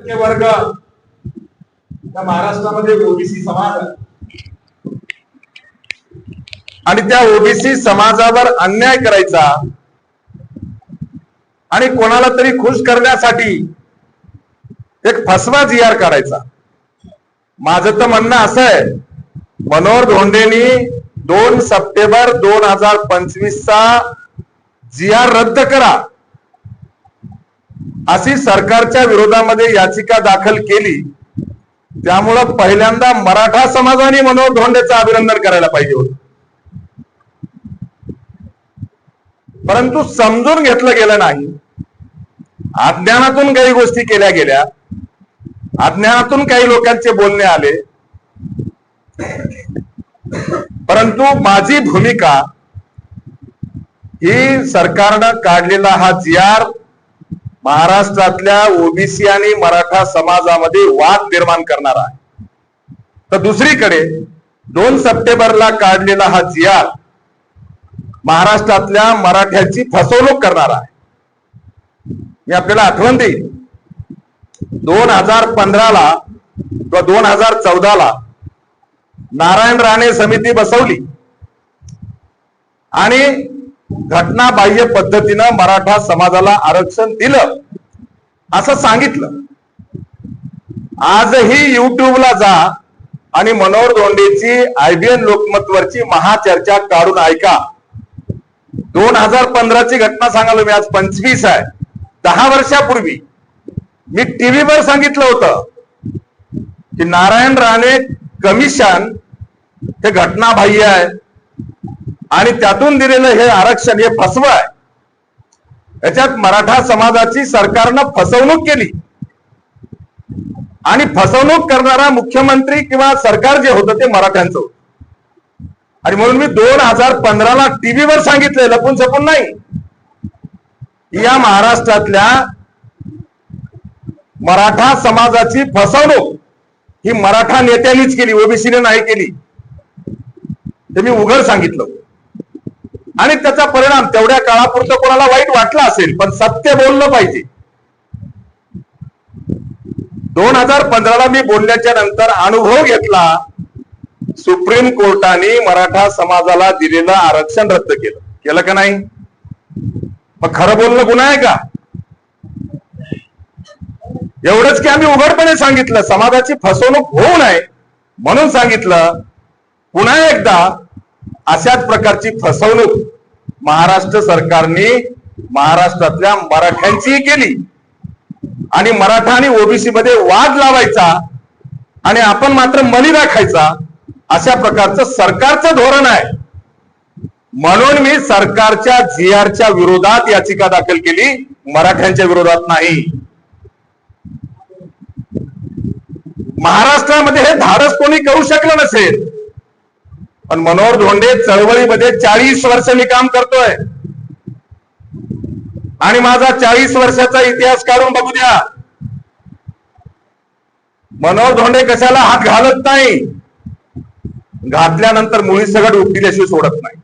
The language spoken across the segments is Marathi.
वर्ग त्या महाराष्ट्रामध्ये ओबीसी समाज आणि त्या ओबीसी समाजावर अन्याय करायचा आणि कोणाला तरी खुश करण्यासाठी एक फसवा जी आर माझं तर म्हणणं असं आहे मनोहर धोंडेनी दोन सप्टेंबर दोन हजार पंचवीस चा जी आर रद्द करा. अशी सरकारच्या विरोधामध्ये याचिका दाखल केली त्यामुळं पहिल्यांदा मराठा समाजाने मनोहर धोंडेचं अभिनंदन करायला पाहिजे होत. परंतु समजून घेतलं गेलं नाही. अज्ञानातून काही गोष्टी केल्या गेल्या. अज्ञानातून काही लोकांचे बोलणे आले. परंतु माझी भूमिका ही सरकारनं काढलेला हा जी आर महाराष्ट्रातल्या ओबीसी आणि मराठा समाजामध्ये वाद निर्माण करणारा आहे. तर दुसरीकडे दोन सप्टेंबरला काढलेला हा जियार महाराष्ट्रातल्या मराठ्यांची फसवणूक करणारा आहे. मी आपल्याला आठवण देईल दोन हजार पंधराला किंवा दोन हजार चौदाला नारायण राणे समिती बसवली. आणि घटनाबाह्य पद्धतीनं मराठा समाजाला आरक्षण दिलं. असं सांगितलं. आजही युट्यूबला जा आणि मनोहर धोंडेची आयबीएन लोकमतवरची महाचर्चा काढून ऐका. दोन हजार पंधराची घटना सांगालो मी आज पंचवीस आहे. दहा वर्षापूर्वी मी टीव्हीवर सांगितलं होतं की नारायण राणे कमिशन हे घटनाबाह्य आहे. आणि त्यातून दिलेलं हे आरक्षण हे फसवं आहे. याच्यात मराठा समाजाची सरकारनं फसवणूक केली. आणि फसवणूक करणारा मुख्यमंत्री किंवा सरकार जे होतं ते मराठ्यांचं होतं. आणि म्हणून मी दोन हजार पंधराला टीव्हीवर सांगितले लपून छपून नाही. या महाराष्ट्रातल्या मराठा समाजाची फसवणूक ही मराठा नेत्यांनीच केली ओबीसीने नाही केली. ते मी उघड सांगितलं. आणि त्याचा परिणाम तेवढ्या काळापुरतं कोणाला वाईट वाटलं असेल पण सत्य बोललं पाहिजे. दोन हजार पंधराला मी बोलल्याच्या नंतर अनुभव घेतला सुप्रीम कोर्टाने मराठा समाजाला दिलेलं आरक्षण रद्द केलं. केलं का नाही? मग खरं बोलणं गुन्हा आहे का? एवढंच की आम्ही उघडपणे सांगितलं समाजाची फसवणूक होऊ नये म्हणून सांगितलं. पुन्हा एकदा अशाच प्रकारची फसवणूक महाराष्ट्र सरकारने महाराष्ट्रातल्या मराठ्यांचीही केली. आणि मराठा आणि ओबीसी मध्ये वाद लावायचा आणि आपण मात्र मनी राखायचा अशा प्रकारचं सरकारचं धोरण आहे. म्हणून मी सरकारच्या जी आरच्या विरोधात याचिका दाखल केली मराठ्यांच्या विरोधात नाही. महाराष्ट्रामध्ये हे धाडस कोणी करू शकलं नसेल. पण मनोहर धोंडे चळवळीमध्ये चाळीस वर्ष मी काम करतोय. आणि माझा चाळीस वर्षाचा इतिहास काढून बघू द्या. मनोहर धोंडे कशाला हात घालत नाही? घातल्यानंतर मुळी सगळं उपटिल्याशिवाय सोडत नाही.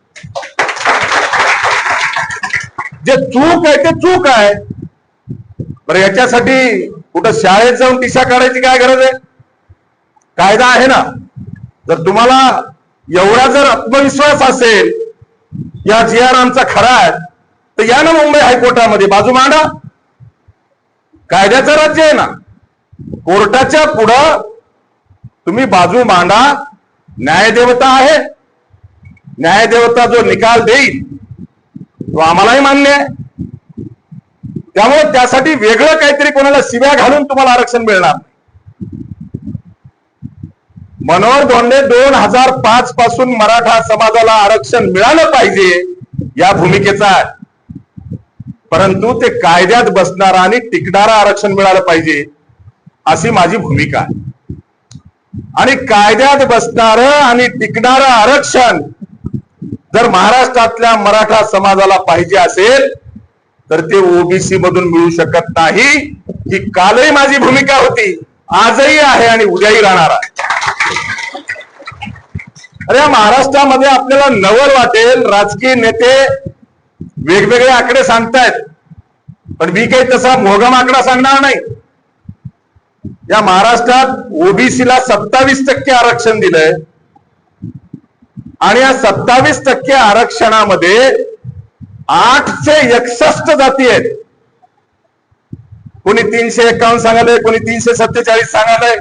जे चूक आहे ते चूक आहे. बरं याच्यासाठी कुठं शाळेत जाऊन दिशा काढायची काय गरज आहे? कायदा आहे ना? जर तुम्हाला एवढा जर आत्मविश्वास असेल या जी आर आमचा खरा आहे तर या ना मुंबई हायकोर्टामध्ये. बाजू मांडा. कायद्याचं राज्य आहे ना. कोर्टाच्या पुढं तुम्ही बाजू मांडा. न्यायदेवता आहे. न्यायदेवता जो निकाल देईल तो आम्हालाही मान्य आहे. त्यामुळे त्यासाठी वेगळं काहीतरी कोणाला शिव्या घालून तुम्हाला आरक्षण मिळणार नाही. मनोहर धोंडे दोन हजार पाच पासून मराठा समाजाला आरक्षण मिळालं पाहिजे या भूमिकेचा आहे. परंतु ते कायद्यात बसणारं आणि टिकणारा आरक्षण मिळालं पाहिजे अशी माझी भूमिका आहे. आणि कायद्यात बसणारं आणि टिकणारं आरक्षण जर महाराष्ट्रातल्या मराठा समाजाला पाहिजे असेल तर ते ओबीसी मधून मिळू शकत नाही. ही कालही माझी भूमिका होती. आजही आहे आणि उद्याही राहणार आहे. अरे या महाराष्ट्रामध्ये आपल्याला नवल वाटेल राजकीय नेते वेगवेगळे आकडे सांगतायत. पण मी काही तसा मोगम आकडा सांगणार नाही. या महाराष्ट्रात ओबीसीला सत्तावीस टक्के आरक्षण दिलंय. आणि या सत्तावीस टक्के आरक्षणामध्ये आठशे एकसष्ट जाती आहेत. कोणी तीनशे एकावन्न सांगालय कोणी तीनशे सत्तेचाळीस सांगालय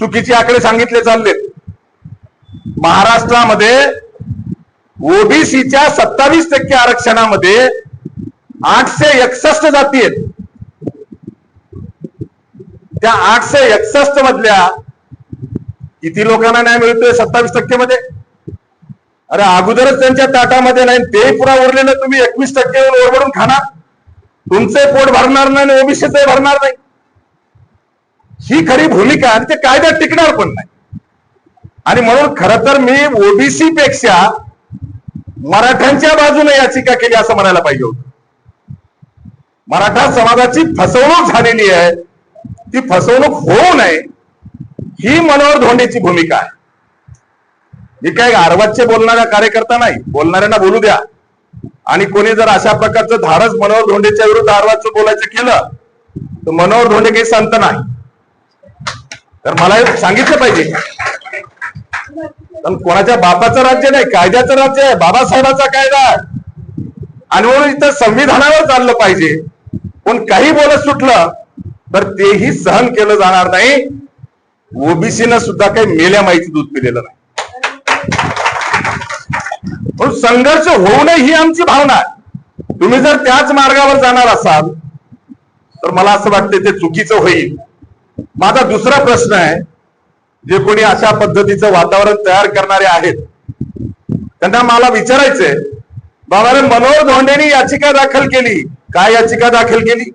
चुकीचे आकडे सांगितले चाललेत. महाराष्ट्रामध्ये ओबीसीच्या सत्तावीस टक्के आरक्षणामध्ये आठशे एकसष्ट जाती आहेत. त्या आठशे एकसष्ट मधल्या किती लोकांना न्याय मिळतोय सत्तावीस टक्के मध्ये अरे अगोदरच त्यांच्या ताटामध्ये नाही ते पुरा उरलेलं तुम्ही एकवीस टक्के ओरबडून खाणार. तुमचे पोट भरणार नाही आणि ओबीसीचे भरणार नाही. ही खरी भूमिका आणि ते कायद्यात टिकणार पण नाही. आणि म्हणून खर तर मी ओबीसी पेक्षा मराठ्यांच्या बाजूने याचिका केली असं म्हणायला पाहिजे होत. मराठा समाजाची फसवणूक झालेली आहे. ती फसवणूक होऊ नये. ही मनोहर धोंडेची भूमिका आहे. मी काय आरवादचे बोलणारा कार्यकर्ता नाही. बोलणाऱ्यांना बोलू द्या. आणि कोणी जर अशा प्रकारचं धाडस मनोहर धोंडेच्या विरुद्ध आरवादचं बोलायचं केलं तर मनोहर धोंडे काही संत नाही. तर मला हे सांगितलं पाहिजे. पण कोणाच्या बापाचं राज्य नाही कायद्याचं राज्य आहे बाबासाहेबाचा कायदा आणि म्हणून इथं संविधानावर चाललं पाहिजे. पण काही बोलत सुटलं तर तेही सहन केलं जाणार नाही. ओबीसीनं सुद्धा काही मेल्या माहिती दूध पिलेलं नाही. पण संघर्ष होऊ नये ही आमची भावना आहे. तुम्ही जर त्याच मार्गावर जाणार असाल तर मला असं वाटतं ते चुकीचं होईल. माझा दुसरा प्रश्न आहे जे कोणी अशा पद्धतीचं वातावरण तयार करणारे आहेत त्यांना मला विचारायचंय बाबा मनोहर धोंडेनी याचिका दाखल केली. काय याचिका दाखल केली?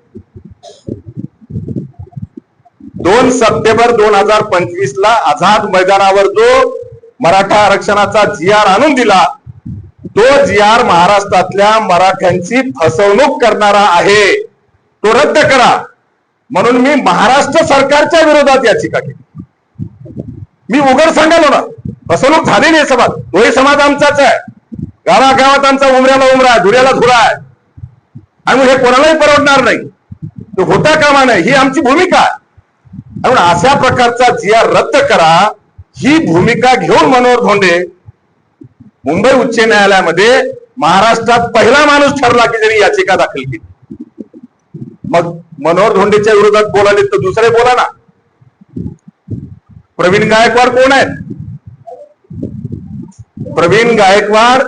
दोन सप्टेंबर दोन हजार पंचवीस ला आझाद मैदानावर जो मराठा आरक्षणाचा जी आर आणून दिला तो जी आर महाराष्ट्रातल्या मराठ्यांची फसवणूक करणारा आहे. तो रद्द करा. म्हणून मी महाराष्ट्र सरकारच्या विरोधात याचिका केली. मी उघड सांगालो ना फसवणूक झालेली आहे समाज. तोही समाज आमचाच आहे. गावागावात आमचा उमऱ्याला उमरा आहे धुऱ्याला धुरा आहे. आणि हे कोणालाही परवडणार नाही. तो होता कामा नाही. ही आमची भूमिका आहे. म्हणून अशा प्रकारचा जिया रद्द करा. ही भूमिका घेऊन मनोहर धोंडे मुंबई उच्च न्यायालयामध्ये महाराष्ट्रात पहिला माणूस ठरला की ज्यांनी याचिका दाखल केली. मग मनोहर धोंडेच्या विरोधात बोलाले तर दुसरे बोला ना. प्रवीण गायकवाड कोण आहेत? प्रवीण गायकवाड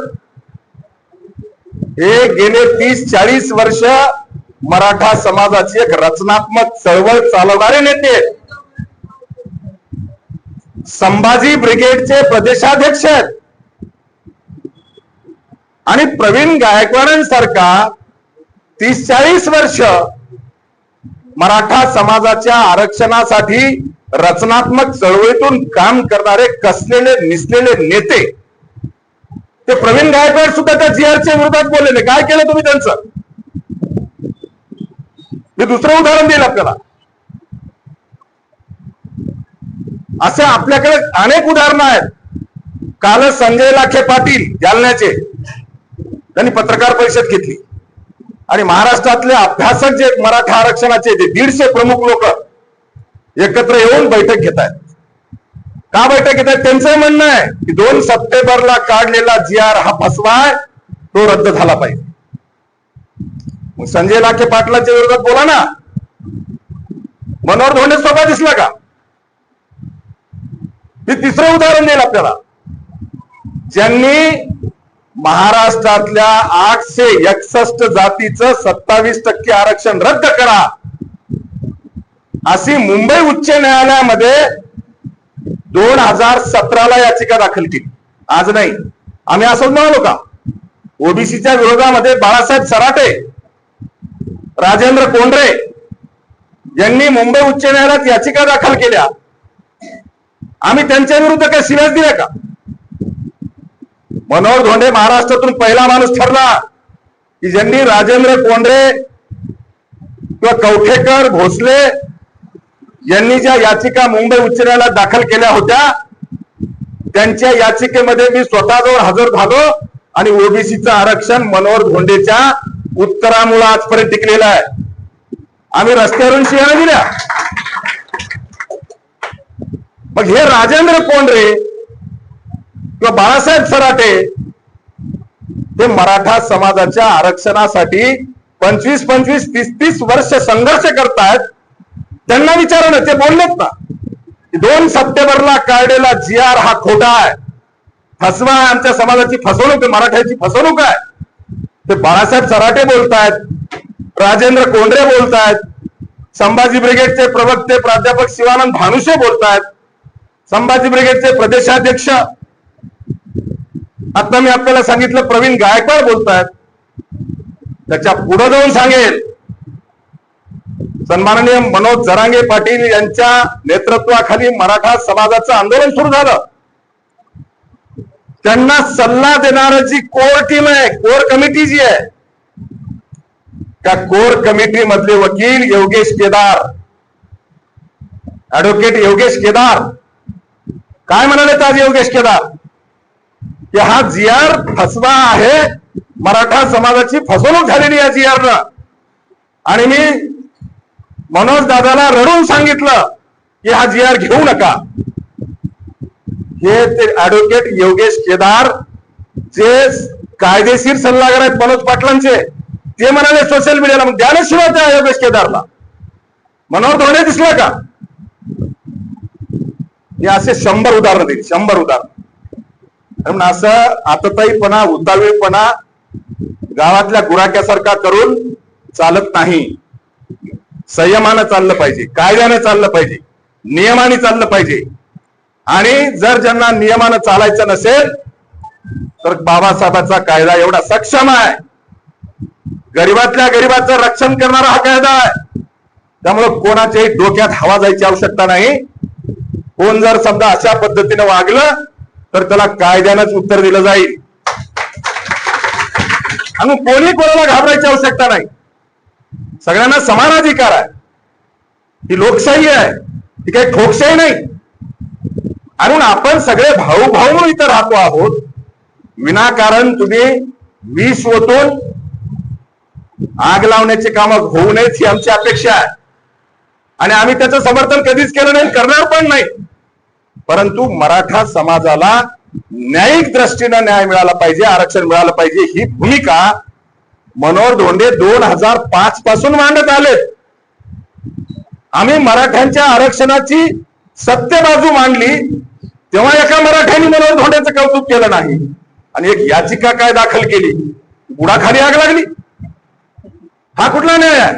हे गेले तीस चाळीस वर्ष मराठा समाजाची एक रचनात्मक चळवळ चालवणारे नेते संभाजी ब्रिगेडचे प्रदेशाध्यक्ष आहेत. आणि प्रवीण गायकवाडांसारखा तीस चाळीस वर्ष मराठा समाजाच्या आरक्षणासाठी रचनात्मक चळवळीतून काम करणारे कसलेले निसलेले नेते ते प्रवीण गायकवाड सुद्धा त्या जीआरच्या विरोधात बोललेले. काय केलं तुम्ही त्यांचं? मी दुसरं उदाहरण देईल आपल्याला. असे आपल्याकडे अनेक उदाहरणं आहेत. काल संजय लाखे पाटील जालन्याचे त्यांनी पत्रकार परिषद घेतली. आणि महाराष्ट्रातले अभ्यासक जे मराठा आरक्षणाचे जे दीडशे प्रमुख लोक एकत्र येऊन बैठक घेत आहेत का बैठक घेत आहेत त्यांचं म्हणणं आहे की दोन सप्टेंबरला काढलेला जी आर हा फसवा आहे तो रद्द झाला पाहिजे. संजय लाखे पाटलाच्या विरोधात बोला ना. मनोहर धोंडे स्वतः दिसला का? मी तिसरं उदाहरण देईल आपल्याला. ज्यांनी महाराष्ट्रातल्या आठशे एकसष्ट जातीचं सत्तावीस टक्के आरक्षण रद्द करा अशी मुंबई उच्च न्यायालयामध्ये दोन हजार सतराला याचिका दाखल केली. आज नाही. आम्ही असंच म्हणालो का? ओबीसीच्या विरोधामध्ये बाळासाहेब सराटे राजेंद्र कोंडरे यांनी मुंबई उच्च न्यायालयात याचिका दाखल केल्या. आम्ही त्यांच्या विरुद्ध काही शिव्यास दिल्या का? मनोहर धोंडे महाराष्ट्रातून पहिला माणूस ठरला की ज्यांनी राजेंद्र कोंडरे किंवा कवठेकर भोसले यांनी ज्या याचिका मुंबई उच्च न्यायालयात दाखल केल्या होत्या त्यांच्या याचिकेमध्ये मी स्वतःजवळ हजर झालो आणि ओबीसीचं आरक्षण मनोहर धोंडेच्या उत्तरामुळे आजपर्यंत टिकलेलं आहे. आम्ही रस्त्यावरून शिव्या दिल्या. मग हे राजेंद्र कोंडरे किंवा बाळासाहेब सराटे हे मराठा समाजाच्या आरक्षणासाठी पंचवीस पंचवीस तीस तीस वर्ष संघर्ष करतायत. त्यांना विचारणं ते बोललेत ना. दोन सप्टेंबरला काढलेला जी आर हा खोटा आहे. फसवा आहे आमच्या समाजाची फसवणूक आहे मराठ्याची फसवणूक आहे. ते बाळासाहेब सराटे बोलतायत राजेंद्र कोंडरे बोलतायत संभाजी ब्रिगेडचे प्रवक्ते प्राध्यापक शिवानंद भानुशे बोलतायत संभाजी ब्रिगेडचे प्रदेशाध्यक्ष. आता मी आपल्याला सांगितलं प्रवीण गायकवाड बोलतायत. त्याच्या पुढे जाऊन सांगेल सन्माननीय मनोज जरांगे पाटील यांच्या नेतृत्वाखाली मराठा समाजाचं आंदोलन सुरू झालं. त्यांना सल्ला देणार जी कोर टीम आहे कोर कमिटी जी आहे त्या कोर कमिटी मधले वकील योगेश केदार ऍडव्होकेट योगेश केदार. काय म्हणाले आज योगेश केदार? की हा जी आर फसवा आहे मराठा समाजाची फसवणूक झालेली या जी आर आणि मी मनोज दादाला रडून सांगितलं की हा जी आर घेऊ नका. हे ते ऍडव्होकेट योगेश केदार जे कायदेशीर सल्लागार आहेत मनोज पाटलांचे ते म्हणाले सोशल मीडियाला मग द्या शिवाय त्या योगेश केदारला. मनोहर धोंडे दिसला का? हे असे शंभर उदाहरण देईल शंभर उदाहरण. म्हणून असं आतताईपणा उतावीळपणा गावातल्या गुराक्यासारखा करून चालत नाही. संयमानं चाललं पाहिजे कायद्यानं चाललं पाहिजे नियमाने चाललं पाहिजे. आणि जर ज्यांना नियमानं चालायचं नसेल तर बाबासाहेबांचा कायदा एवढा सक्षम आहे. गरीबातल्या गरीबाचं रक्षण करणारा हा कायदा आहे. त्यामुळे कोणाच्याही डोक्यात हवा जायची आवश्यकता नाही. कोण जर समजा अशा पद्धतीने वागलं तर त्याला कायद्यानंच उत्तर दिलं जाईल. आणि कोणी कोणाला घाबरायची आवश्यकता नाही. सगळ्यांना समान अधिकार आहे. ही लोकशाही आहे. ही काही ठोकशाही नाही. म्हणून आपण सगळे भाऊ भाऊ इथं राहतो आहोत. विनाकारण तुम्ही विष ओतून आग लावण्याची काम होऊ नयेत ही आमची अपेक्षा आहे. आणि आम्ही त्याचं समर्थन कधीच केलं नाही करणार पण नाही. परंतु मराठा समाजाला न्यायिक दृष्टीनं न्याय मिळाला पाहिजे आरक्षण मिळालं पाहिजे ही भूमिका मनोहर धोंडे दोन हजार पाच पासून मांडत आलेत. आम्ही मराठ्यांच्या आरक्षणाची सत्य बाजू मांडली तेव्हा एका मराठ्यांनी मनोहर धोंड्याचं कौतुक केलं नाही. आणि एक याचिका काय दाखल केली? बुडाखाली आग लागली. हा कुठला न्याय आहे?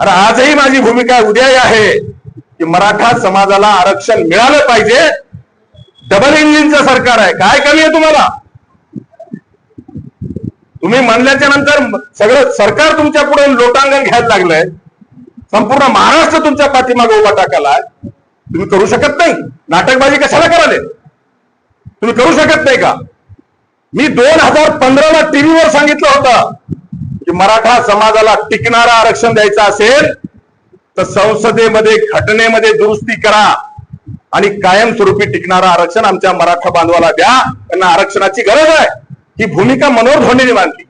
अरे आजही माझी भूमिका उद्याही आहे की मराठा समाजाला आरक्षण मिळालं पाहिजे. डबल इंजिनचं सरकार आहे. काय कमी आहे तुम्हाला? तुम्ही म्हणल्याच्या नंतर सगळं सरकार तुमच्यापुढे लोटांगण घ्यायला लागलंय. संपूर्ण महाराष्ट्र तुमच्या पाठीमागे उभा टाकायला तुम्ही करू शकत नाही. नाटकबाजी कशाला कराले तुम्ही करू शकत नाही का? मी दोन हजार पंधराला टीव्हीवर सांगितलं होतं की मराठा समाजाला टिकणारा आरक्षण द्यायचं असेल तर संसदेमध्ये घटनेमध्ये दुरुस्ती करा आणि कायमस्वरूपी टिकणारं आरक्षण आमच्या मराठा बांधवाला द्या. त्यांना आरक्षणाची गरज आहे. ही भूमिका मनोहर धोंडेने मांडली.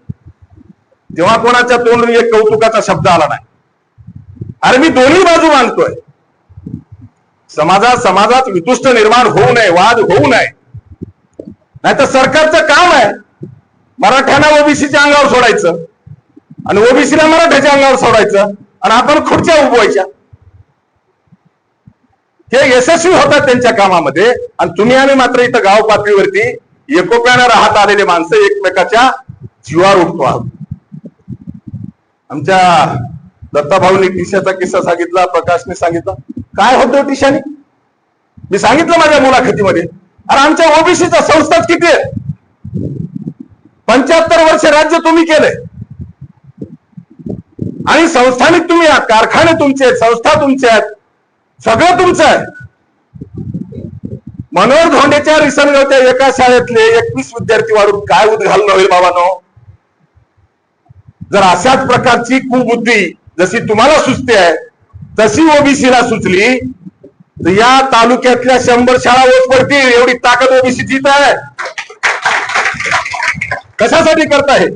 तेव्हा कोणाच्या तोंडून एक कौतुकाचा शब्द आला नाही. अरे मी दोन्ही बाजू मानतोय समाजात समाजात वितुष्ट निर्माण होऊ नये वाद होऊ नये. नाही तर सरकारचं काम आहे. मराठ्यांना ओबीसीच्या अंगावर सोडायचं. आणि ओबीसीला मराठ्याच्या अंगावर सोडायचं. आणि आपण खुर्च्या उभवायच्या. हे यशस्वी होतात त्यांच्या कामामध्ये. आणि तुम्ही आम्ही मात्र इथं गाव पातळीवरती एकोप्यानं राहत आलेले माणसं एकमेकाच्या जीवावर उठतो आहोत. आमच्या दत्ताभाऊनी टिशाचा किस्सा सांगितला प्रकाशने सांगितला. काय होतं टिशाने मी सांगितलं माझ्या मुलाखतीमध्ये. अरे आमच्या ओबीसीचा संस्थाच किती आहे? पंच्याहत्तर वर्ष राज्य तुम्ही केलंय. आणि संस्थानिक तुम्ही आहात कारखाने तुमचे आहेत संस्था तुमच्या आहेत सगळं तुमचं आहे. मनोहर धोंडेच्या रिसनगावच्या एका शाळेतले एकवीस विद्यार्थी वाढून काय उद्घालन होईल बाबानो? जर अशाच प्रकारची कुबुद्धी जशी तुम्हाला सुचते आहे तशी ओबीसीला सुचली तर या तालुक्यातल्या शंभर शाळा ओस पडतील एवढी ताकद ओबीसी जीत आहे. कशासाठी करताय?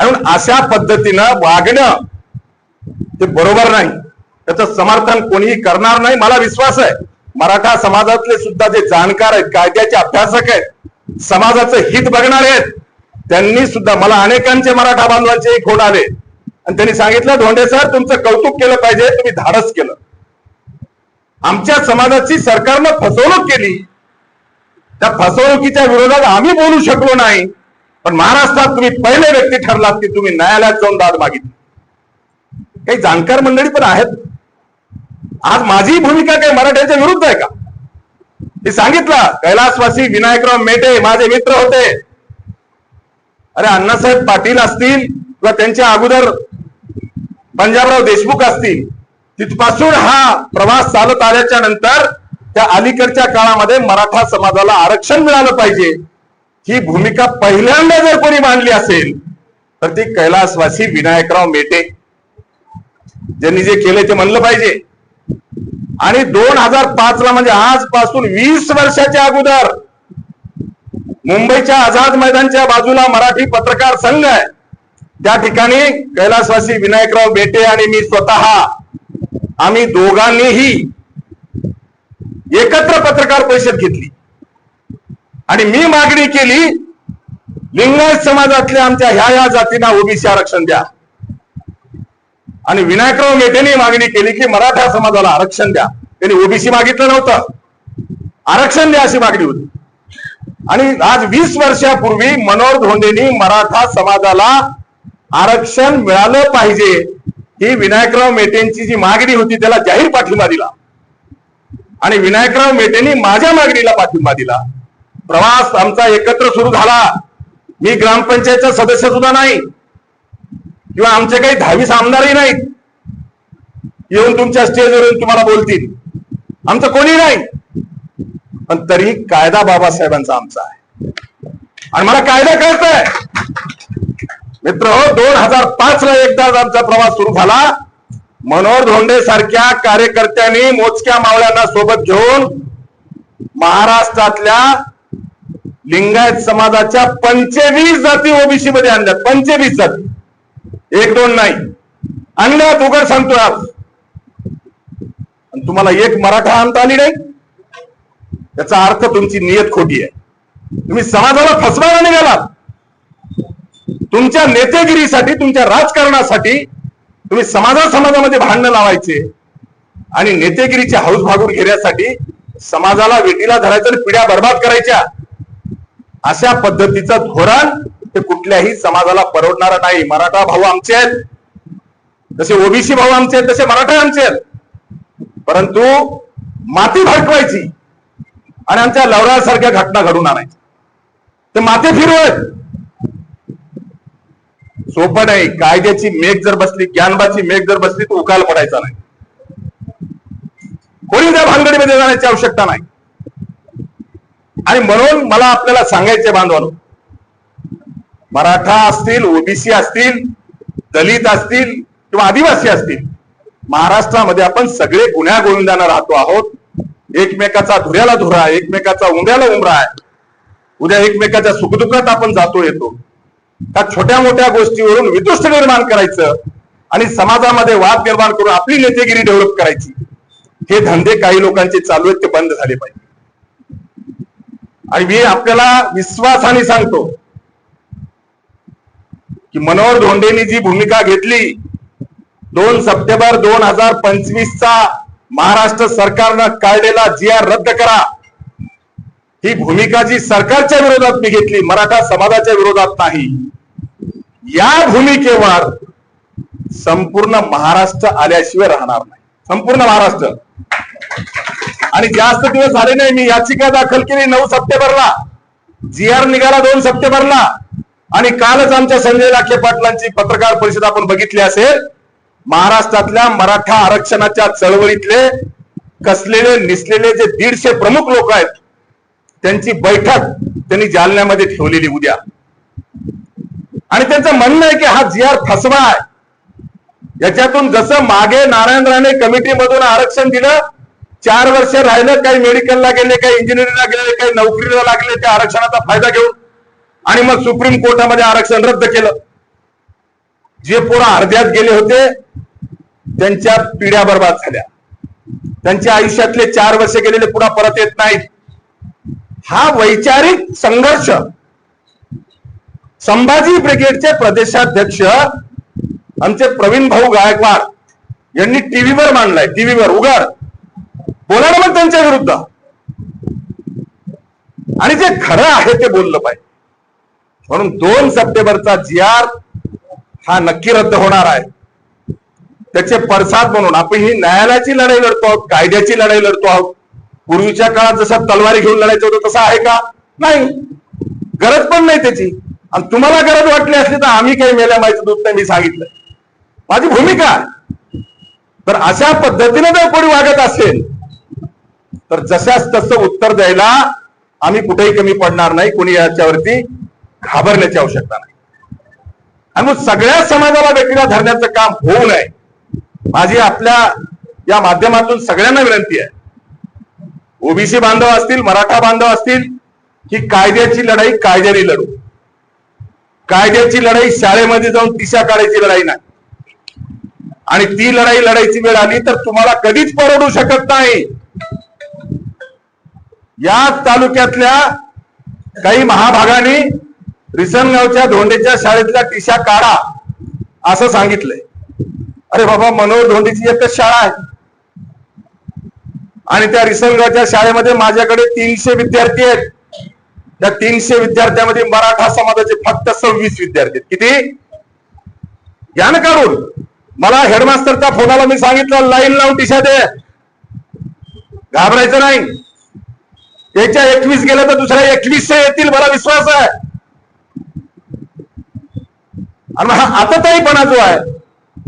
म्हणून अशा पद्धतीनं वागणं ते बरोबर नाही. त्याचं समर्थन कोणीही करणार नाही मला विश्वास आहे. मराठा समाजातले सुद्धा जे जाणकार आहेत कायद्याचे अभ्यासक आहेत समाजाचं हित बघणारे आहेत त्यांनी सुद्धा मला अनेकांचे मराठा बांधवांचे फोन आले. आणि त्यांनी सांगितलं धोंडे सर तुमचं कौतुक केलं पाहिजे तुम्ही धाडस केलं. आमच्या समाजाची सरकारनं फसवणूक केली. त्या फसवणुकीच्या विरोधात आम्ही बोलू शकलो नाही. पण महाराष्ट्रात तुम्ही पहिले व्यक्ती ठरलात की तुम्ही न्यायालयात जाऊन दाद मागितली. काही जाणकार मंडळी पण आहेत. आज माझी भूमिका काय मराठ्यांच्या विरुद्ध आहे का? मी सांगितलं कैलासवासी विनायकराव मेटे माझे मित्र होते. अरे अण्णासाहेब पाटील असतील किंवा त्यांच्या अगोदर पंजाबराव देशमुख असतील तिथपासून हा प्रवास चालत आल्याच्यानंतर त्या अलीकडच्या काळामध्ये मराठा समाजाला आरक्षण मिळालं पाहिजे. ही भूमिका पहिल्यांदा जर कोणी मांडली असेल तर ती कैलासवासी विनायकराव मेटे. ज्यांनी जे केले ते म्हणलं पाहिजे. आणि दोन हजार पाच ला म्हणजे आजपासून वीस वर्षाच्या अगोदर मुंबईच्या आझाद मैदानच्या बाजूला मराठी पत्रकार संघ आहे. त्या ठिकाणी कैलासवासी विनायकराव बेटे आणि मी स्वतः आम्ही दोघांनीही एकत्र पत्रकार परिषद घेतली. आणि मी मागणी केली लिंगायत समाजातल्या आमच्या ह्या ह्या जातींना ओबीसी आरक्षण द्या. आणि विनायकराव मेटेने मागणी केली की मराठा समाजाला आरक्षण द्या. त्यांनी ओबीसी मागितलं नव्हतं. आरक्षण द्या अशी मागणी होती. आणि आज वीस वर्षापूर्वी मनोहर धोंडेनी मराठा समाजाला आरक्षण मिळालं पाहिजे ही विनायकराव मेटेंची जी मागणी होती त्याला जाहीर पाठिंबा दिला. आणि विनायकराव मेटेंनी माझ्या मागणीला पाठिंबा दिला. प्रवास आमचा एकत्र सुरू झाला. मी ग्रामपंचायतचा सदस्य सुद्धा नाही. किंवा आमचे काही दहावीस आमदारही नाहीत. येऊन तुमच्या स्टेजवरून तुम्हाला बोलतील. आमचं कोणी नाही. पण तरी कायदा बाबासाहेबांचा आमचा आहे. आणि मला कायदा कळतोय. मित्र हो दोन हजार पाच ला एकदा आमचा प्रवास सुरू झाला. मनोहर धोंडे सारख्या कार्यकर्त्यांनी मोजक्या मावळ्यांना सोबत घेऊन महाराष्ट्रातल्या लिंगायत समाजाच्या पंचवीस जाती ओबीसी मध्ये आणल्यात. पंचवीस जाती. एक दोन नाही. आणल्यात उघड सांगतोय आज. तुम्हाला एक मराठा आणता आली नाही. त्याचा अर्थ तुमची नियत खोटी आहे. तुम्ही समाजाला फसवायला निघालात तुमच्या नेतेगिरीसाठी तुमच्या राजकारणासाठी तुम्ही समाजा समाजामध्ये भांडणं लावायचे. आणि नेतेगिरीच्या हाऊस भागून घेण्यासाठी समाजाला वेटीला धरायचं आणि पिढ्या बर्बाद करायच्या. अशा पद्धतीचं धोरण ते कुठल्याही समाजाला परवडणार नाही. मराठा भाऊ आमचे आहेत. जसे ओबीसी भाऊ आमचे आहेत तसे मराठा आमचे आहेत. परंतु माती भडकवायची आणि आमच्या लवरासारख्या घटना घडून आणायची. ते माते फिरवत. सोपं नाही. कायद्याची मेघ जर बसली ज्ञानबाची मेघ जर बसली तर उकाल पडायचा नाही. कोणी त्या भानगडीमध्ये जाण्याची आवश्यकता नाही. आणि म्हणून मला आपल्याला सांगायचे बांधवानो मराठा असतील ओबीसी असतील दलित असतील किंवा आदिवासी असतील महाराष्ट्रामध्ये आपण सगळे गुन्ह्या गोविंदानं राहतो आहोत. एकमेकाचा धुऱ्याला धुरा एकमेकाचा उंब्याला उमरा आहे. उद्या एकमेकाच्या सुखदुःखात आपण जातो येतो. त्या छोट्या मोठ्या गोष्टीवरून विदुष्ट निर्माण करायचं आणि समाजामध्ये वाद निर्माण करून आपली नेतेगिरी डेव्हलप करायची. हे धंदे काही लोकांचे चालू आहेत ते बंद झाले पाहिजे. आणि मी आपल्याला विश्वासाने सांगतो की मनोहर धोंडेंनी जी भूमिका घेतली दोन सप्टेंबर दोन हजार पंचवीसचा महाराष्ट्र सरकारनं काढलेला जी आर रद्द करा. ही भूमिका जी सरकारच्या विरोधात मी घेतली मराठा समाजाच्या विरोधात नाही. या भूमिकेवर संपूर्ण महाराष्ट्र आल्याशिवाय राहणार नाही. संपूर्ण महाराष्ट्र. आणि जास्त दिवस झाले नाही मी याचिका दाखल केली नऊ सप्टेंबरला. जी आर निघाला दोन सप्टेंबरला. आणि कालच आमच्या संजय लाखे पाटलांची पत्रकार परिषद आपण बघितली असेल महाराष्ट्रातल्या मराठा आरक्षणाच्या चळवळीतले कसलेले निसलेले जे दीडशे प्रमुख लोक आहेत त्यांची बैठक त्यांनी जालन्यामध्ये ठेवलेली उद्या. आणि त्यांचं म्हणणं आहे की हा जी आर फसवा आहे. याच्यातून जसं मागे नारायण राणे कमिटीमधून आरक्षण दिलं चार वर्ष राहिलं काही मेडिकलला गेले काही इंजिनिअरिंगला गेले काही नोकरीला लागले त्या आरक्षणाचा फायदा घेऊन आणि मग सुप्रीम कोर्टामध्ये आरक्षण रद्द केलं. जे पोरं अर्ध्यात गेले होते त्यांच्या पिढ्या बर्बाद झाल्या. त्यांच्या आयुष्यातले चार वर्ष गेलेले पुन्हा परत येत नाहीत. हा वैचारिक संघर्ष संभाजी ब्रिगेडचे प्रदेशाध्यक्ष आमचे प्रवीण भाऊ गायकवाड यांनी टीव्हीवर मांडलाय. टीव्हीवर उघड. बोला ना मग त्यांच्या विरुद्ध. आणि जे खरं आहे ते बोललं पाहिजे. म्हणून दोन सप्टेंबरचा जी आर हा नक्की रद्द होणार आहे. त्याचे पडसाद म्हणून आपण ही न्यायालयाची लढाई लढतो आहोत कायद्याची लढाई लढतो आहोत. पूर्वीच्या काळात जसं तलवारी घेऊन लढायचं होतं तसं आहे का? नाही. गरज पण नाही त्याची. आणि तुम्हाला गरज वाटली असली तर आम्ही काही मेल्या माहिती दूध नाही मी सांगितलं. माझी भूमिका तर अशा पद्धतीने जर कोणी वागत असेल तर जशाच तसं उत्तर द्यायला आम्ही कुठेही कमी पडणार नाही कोणी याच्यावरती घाबरण्याची आवश्यकता नाही. आणि मग सगळ्या समाजाला वेगळा धरण्याचं काम होऊ नये माझी आपल्या या माध्यमातून सगळ्यांना विनंती आहे. ओबीसी बांधव असतील मराठा बांधव असतील की कायद्याची लढाई कायद्याने लढू. कायद्याची लढाई शाळेमध्ये जाऊन तिशा काढायची लढाई नाही. आणि ती लढाई लढायची वेळ आली तर तुम्हाला कधीच परवडू शकत नाही. या तालुक्यातल्या काही महाभागाने रिसनगावच्या धोंडेच्या शाळेतल्या टिशा काढा असं सांगितलंय. अरे बाबा मनोहर धोंडेची एकच शाळा आहे. आणि त्या रिसनगावच्या शाळेमध्ये माझ्याकडे तीनशे विद्यार्थी आहेत. त्या तीनशे विद्यार्थ्यामध्ये मराठा समाजाचे फक्त सव्वीस विद्यार्थी आहेत. किती? घ्या ना काढून. मला हेडमास्टरच्या फोनाला मी सांगितलं लाईन लावून टिशा दे. घाबरायचं नाही. त्याच्या एकवीस गेलं तर दुसऱ्या एकवीसशे येतील मला विश्वास आहे. आणि मग हा आताताईपणा जो आहे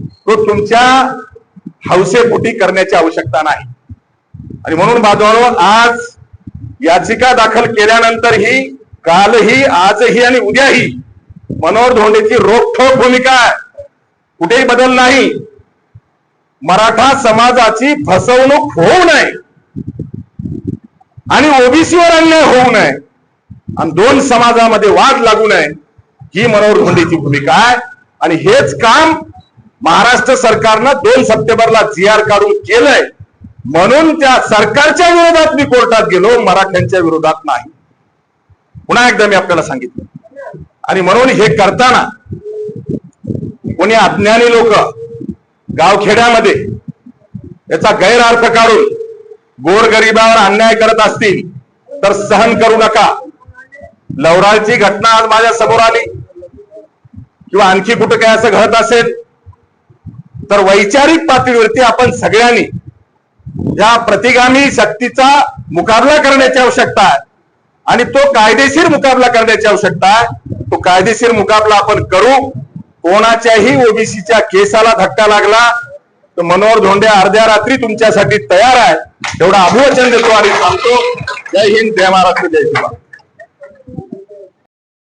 तो तुमच्या हौसेपोटी करण्याची आवश्यकता नाही. आणि म्हणून बाजूवर आज याचिका दाखल केल्यानंतरही कालही आजही आणि उद्याही मनोहर धोंडेची रोखठोक भूमिका आहे. कुठेही बदल नाही. मराठा समाजाची फसवणूक होऊ नये. आणि ओबीसीवर अन्याय होऊ नये. आणि दोन समाजामध्ये वाद लागू नये. ही मनोहर मुंडेची भूमिका आहे. आणि हेच काम महाराष्ट्र सरकारनं दोन सप्टेंबरला जी आर काढून केलंय. म्हणून त्या सरकारच्या विरोधात मी कोर्टात गेलो मराठ्यांच्या विरोधात नाही. पुन्हा एकदा मी आपल्याला सांगितलं. आणि म्हणून हे करताना कोणी अज्ञानी लोक गावखेड्यामध्ये याचा गैरअर्थ काढून गोरगरिबावर अन्याय करत असतील तर सहन करू नका. लवराळची घटना आज माझ्यासमोर आली. किंवा आणखी कुठं काय असं घडत असेल तर वैचारिक पातळीवरती आपण सगळ्यांनी या प्रतिगामी शक्तीचा मुकाबला करण्याची आवश्यकता आहे. आणि तो कायदेशीर मुकाबला करण्याची आवश्यकता आहे. तो कायदेशीर मुकाबला आपण करू. कोणाच्याही ओबीसीच्या केसाला धक्का लागला तर मनोहर धोंडे अर्ध्या रात्री तुमच्यासाठी तयार आहे. एवढं अभिवचन देतो आणि सांगतो. जय हिंद जय महाराष्ट्र जय शिवा